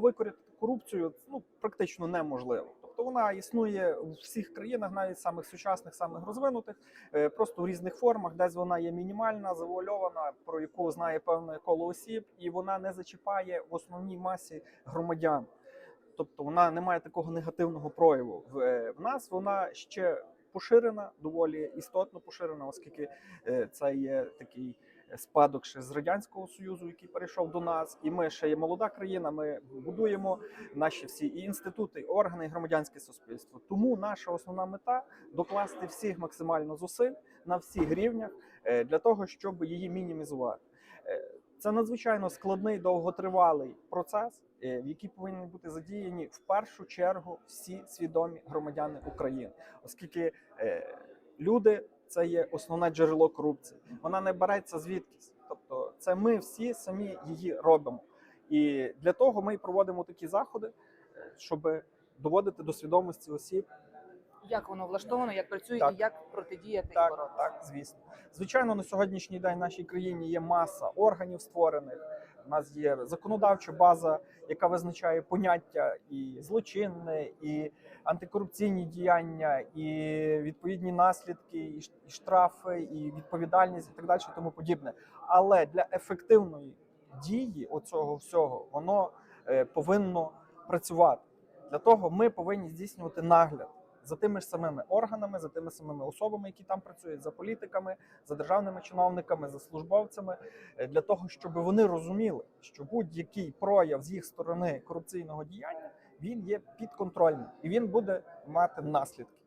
Викорити корупцію ну практично неможливо. Тобто вона існує у всіх країнах, навіть самих сучасних, самих розвинутих, е, просто в різних формах. Десь вона є мінімальна, завуальована, про яку знає певне коло осіб, і вона не зачіпає в основній масі громадян. Тобто вона не має такого негативного прояву. В, е, нас вона ще поширена, доволі істотно поширена, оскільки е, це є такий спадок ще з радянського союзу, який перейшов до нас, і ми ще є молода країна. Ми будуємо наші всі і інститути, і органи, і громадянське суспільство. Тому наша основна мета докласти всіх максимально зусиль на всіх рівнях е, для того, щоб її мінімізувати. Е, Це надзвичайно складний довготривалий процес, е, в який повинні бути задіяні в першу чергу всі свідомі громадяни України, оскільки люди це є основне джерело корупції. Вона не береться звідкись. Тобто, це ми всі самі її робимо. І для того ми проводимо такі заходи, е, щоб доводити до свідомості осіб. Як воно влаштовано, як працює Так. і як протидіяти і боротися? так, звісно. Звичайно, на сьогоднішній день в нашій країні є маса органів створених. У нас є законодавча база, яка визначає поняття і злочинне, і антикорупційні діяння, і відповідні наслідки, і штрафи, і відповідальність, і так далі, тому подібне. Але для ефективної дії оцього всього воно е, повинно працювати. Для того ми повинні здійснювати нагляд за тими ж самими органами, за тими самими особами, які там працюють, за політиками, за державними чиновниками, за службовцями, е, для того, щоб вони розуміли, що будь-який прояв з їх сторони корупційного діяння він є підконтрольним і він буде мати наслідки.